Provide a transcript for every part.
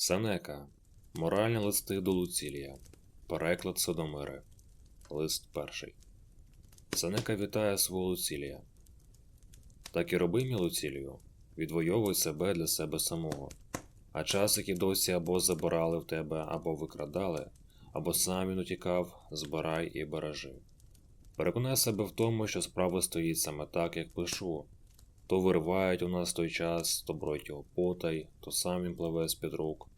Сенека. Моральні листи до Луцілія. Переклад Содомири. Лист перший. Сенека вітає свого Луцілія. Так і роби, мій Луцілію, відвоювуй себе для себе самого. А час, який досі або забирали в тебе, або викрадали, або сам він утікав, збирай і бережи. Переконай себе в тому, що справа стоїть саме так, як пишу. То виривають у нас той час, то брать його потай, то сам він пливе з-під рук.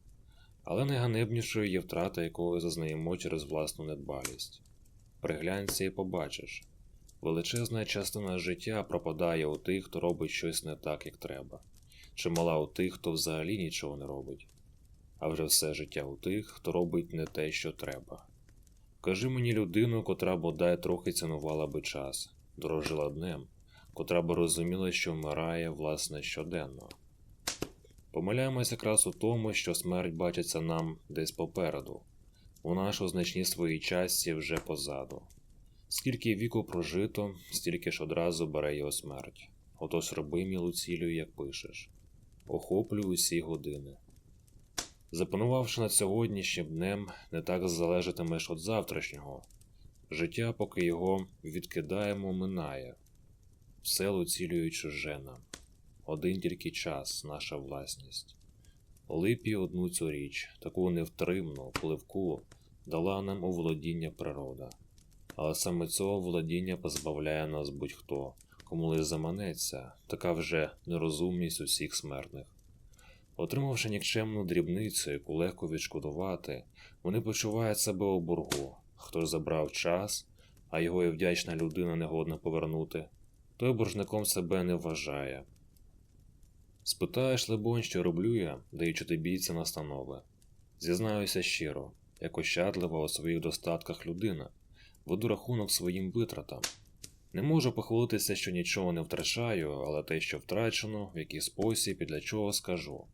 Але найганебнішою є втрата, якої зазнаємо через власну недбалість. Приглянься і побачиш. Величезна частина життя пропадає у тих, хто робить щось не так, як треба, чимала у тих, хто взагалі нічого не робить, а вже все життя у тих, хто робить не те, що треба. Кажи мені людину, котра бодай трохи цінувала би час, дорожила днем, котра би розуміла, що вмирає, власне, щоденно. Помиляємось якраз у тому, що смерть бачиться нам десь попереду, у нашу значні своїй часті вже позаду. Скільки віку прожито, стільки ж одразу бере його смерть. Отож роби мілу цілю, як пишеш. Охоплюй усі години. Запанувавши над сьогоднішнім днем, не так залежатимеш від завтрашнього. Життя, поки його відкидаємо, минає. Все луцілює чужена. Один тільки час, наша власність. Липі одну цю річ, таку невтримну, пливку, дала нам у володіння природа. Але саме цього володіння позбавляє нас будь-хто, кому лише заманеться, така вже нерозумність усіх смертних. Отримавши нікчемну дрібницю, яку легко відшкодувати, вони почувають себе у боргу. Хто забрав час, а його і вдячна людина не годна повернути, той боржником себе не вважає. Спитаєш, либонь, що роблю я, даючи тобі ці настанови. Зізнаюся щиро, як ощадлива у своїх достатках людина, веду рахунок своїм витратам. Не можу похвалитися, що нічого не втрачаю, але те, що втрачено, в який спосіб і для чого скажу.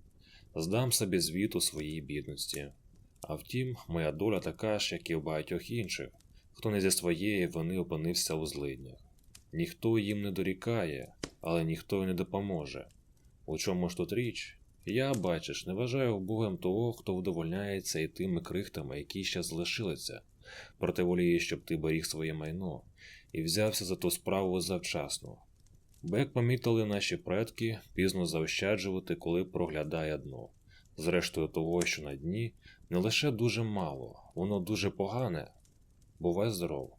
Здам собі звіт у своїй бідності. А втім, моя доля така ж, як і у багатьох інших, хто не зі своєї вини опинився у злиднях. Ніхто їм не дорікає, але ніхто й не допоможе. У чому ж тут річ? Я, бачиш, не вважаю Богом того, хто вдовольняється і тими крихтами, які ще залишилися, проте воліє, щоб ти беріг своє майно і взявся за ту справу завчасно. Бо, як помітили наші предки, пізно заощаджувати, коли проглядає дно. Зрештою, того, що на дні не лише дуже мало, воно дуже погане. Бувай здоров.